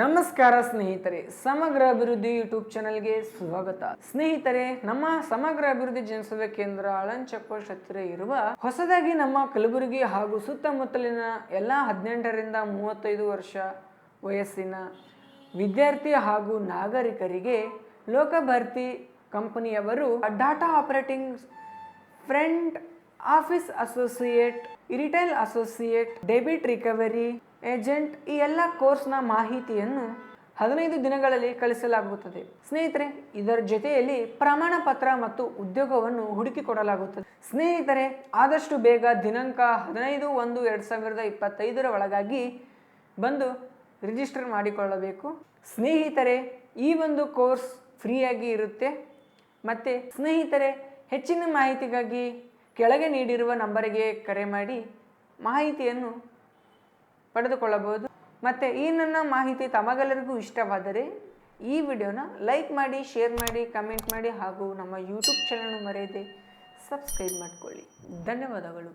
ನಮಸ್ಕಾರ ಸ್ನೇಹಿತರೆ, ಸಮಗ್ರ ಅಭಿವೃದ್ಧಿ ಯೂಟ್ಯೂಬ್ ಚಾನಲ್ಗೆ ಸ್ವಾಗತ. ಸ್ನೇಹಿತರೆ, ನಮ್ಮ ಸಮಗ್ರ ಅಭಿವೃದ್ಧಿ ಜನಸೇವೆ ಕೇಂದ್ರ ಅಳಂಚಪ್ಪ ಚೆಕ್ ಪೋಸ್ಟ್ ಹತ್ತಿರ ಇರುವ ಹೊಸದಾಗಿ ನಮ್ಮ ಕಲಬುರಗಿ ಹಾಗೂ ಸುತ್ತಮುತ್ತಲಿನ ಎಲ್ಲ ಹದಿನೆಂಟರಿಂದ ಮೂವತ್ತೈದು ವರ್ಷ ವಯಸ್ಸಿನ ವಿದ್ಯಾರ್ಥಿ ಹಾಗೂ ನಾಗರಿಕರಿಗೆ ಲೋಕಭರ್ತಿ ಕಂಪನಿಯವರು data operating front office associate, retail associate, debit recovery agent ಈ ಎಲ್ಲ ಕೋರ್ಸ್ನ ಮಾಹಿತಿಯನ್ನು ಹದಿನೈದು ದಿನಗಳಲ್ಲಿ ಕಳಿಸಲಾಗುತ್ತದೆ. ಸ್ನೇಹಿತರೆ, ಇದರ ಜೊತೆಯಲ್ಲಿ ಪ್ರಮಾಣ ಪತ್ರ ಮತ್ತು ಉದ್ಯೋಗವನ್ನು ಹುಡುಕಿಕೊಡಲಾಗುತ್ತದೆ. ಸ್ನೇಹಿತರೆ, ಆದಷ್ಟು ಬೇಗ ದಿನಾಂಕ ಹದಿನೈದು ಒಂದು ಎರಡು ಸಾವಿರದ ಇಪ್ಪತ್ತೈದರ ಒಳಗಾಗಿ ಬಂದು ರಿಜಿಸ್ಟರ್ ಮಾಡಿಕೊಳ್ಳಬೇಕು. ಸ್ನೇಹಿತರೆ, ಈ ಒಂದು ಕೋರ್ಸ್ ಫ್ರೀಯಾಗಿ ಇರುತ್ತೆ. ಮತ್ತು ಸ್ನೇಹಿತರೆ, ಹೆಚ್ಚಿನ ಮಾಹಿತಿಗಾಗಿ ಕೆಳಗೆ ನೀಡಿರುವ ನಂಬರಿಗೆ ಕರೆ ಮಾಡಿ ಮಾಹಿತಿಯನ್ನು ಪಡೆದುಕೊಳ್ಳಬಹುದು. ಮತ್ತು ಈ ನನ್ನ ಮಾಹಿತಿ ತಮಗೆಲ್ಲರಿಗೂ ಇಷ್ಟವಾದರೆ ಈ ವಿಡಿಯೋನ ಲೈಕ್ ಮಾಡಿ, ಶೇರ್ ಮಾಡಿ, ಕಮೆಂಟ್ ಮಾಡಿ ಹಾಗೂ ನಮ್ಮ ಯೂಟ್ಯೂಬ್ ಚಾನಲ್ ಮರೆಯದೆ ಸಬ್ಸ್ಕ್ರೈಬ್ ಮಾಡಿಕೊಳ್ಳಿ. ಧನ್ಯವಾದಗಳು.